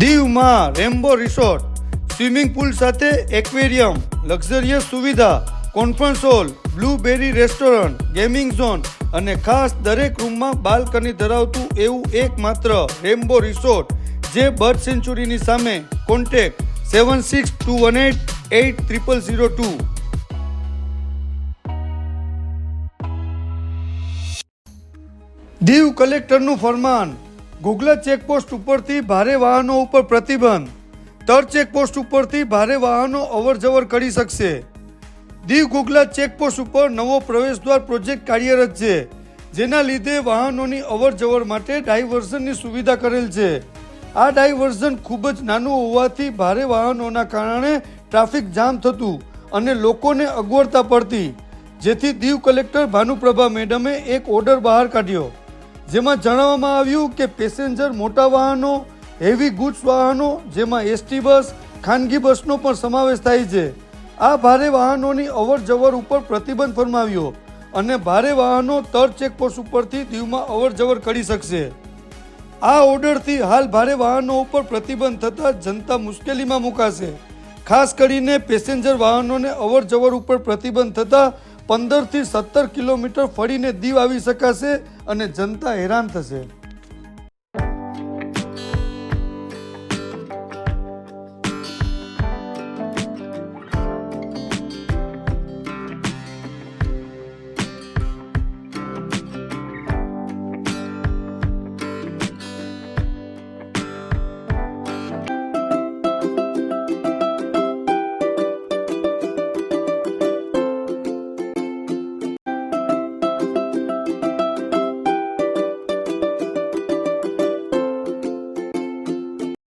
દીવમાં Rambo resort, swimming pool સાથે aquarium, luxurious સુવિધા, conference hall, blueberry restaurant, gaming zone અને ખાસ દરેક રૂમમાં બાલ્કની ધરાવતું એવું એકમાત્ર રેમ્બો રિસોર્ટ જે બર્ડ સેન્ચુરીની સામે contact seven six two one eight eight triple zero two. Diu કલેક્ટરનું ફરમાન ગુગલા ચેકપોસ્ટ ઉપરથી ભારે વાહનો ઉપર પ્રતિબંધ. તર ચેકપોસ્ટ ઉપરથી ભારે વાહનો અવરજવર કરી શકશે. દીવ ગુગલા ચેકપોસ્ટ ઉપર નવો પ્રવેશદ્વાર પ્રોજેક્ટ કાર્યરત છે, જેના લીધે વાહનોની અવરજવર માટે ડાયવર્ઝનની સુવિધા કરેલ છે. આ ડાયવર્ઝન ખૂબ જ નાનું હોવાથી ભારે વાહનોના કારણે ટ્રાફિક જામ થતું અને લોકોને અગવડતા પડતી. જેથી દીવ કલેક્ટર ભાનુપ્રભા મેડમે એક ઓર્ડર બહાર કાઢ્યો. જેમાં જણાવવામાં આવ્યું કે પેસેન્જર મોટા વાહનો, હેવી ગુડ્સ વાહનો, જેમાં એસટી બસ, ખાનગી બસનો પણ સમાવેશ થાય છે. આ ભારે વાહનોની અવર જવર ઉપર પ્રતિબંધ ફરમાવ્યો અને ભારે વાહનો તર ચેકપોસ્ટ ઉપરથી દીવમાં અવર જવર કરી શકશે. આ ઓર્ડરથી હાલ ભારે વાહનો ઉપર પ્રતિબંધ થતાં જનતા મુશ્કેલીમાં મુકાશે. ખાસ કરીને પેસેન્જર વાહનોને અવર જવર ઉપર પ્રતિબંધ થતાં પંદરથી સત્તર કિલોમીટર ફરીને દીવ આવી શકાશે અને જનતા હેરાન થશે.